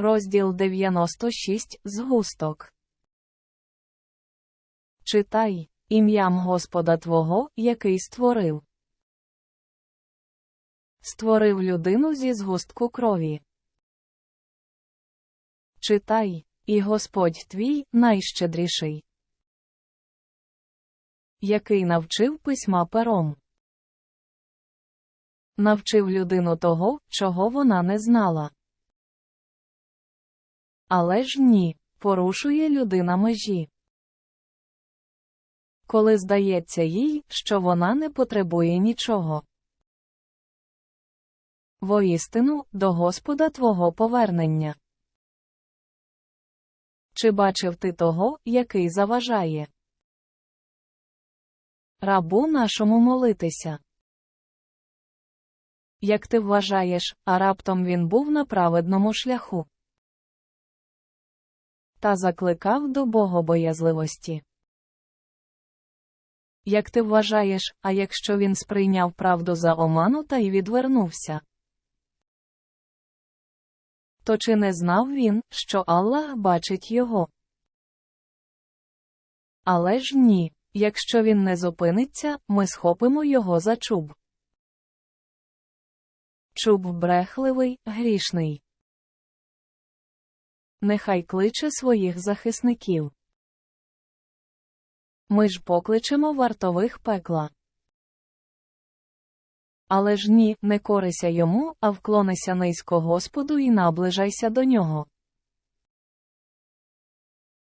Розділ 96 Згусток. Читай ім'ям Господа Твого, який створив. Створив людину зі згустку крові. Читай, і Господь твій найщедріший, який навчив письма пером. Навчив людину того, чого вона не знала. Але ж ні, порушує людина межі. Коли здається їй, що вона не потребує нічого. Воістину, до Господа твого повернення. Чи бачив ти того, який заважає? Рабу нашому молитися. Як ти вважаєш, а раптом він був на праведному шляху та закликав до богобоязливості. Як ти вважаєш, а якщо він сприйняв правду за оману та й відвернувся? То чи не знав він, що Аллах бачить його? Але ж ні, якщо він не зупиниться, ми схопимо його за чуб. Чуб брехливий, грішний. Нехай кличе своїх захисників. Ми ж покличемо вартових пекла. Але ж ні, не корися йому, а вклонися низько Господу і наближайся до нього.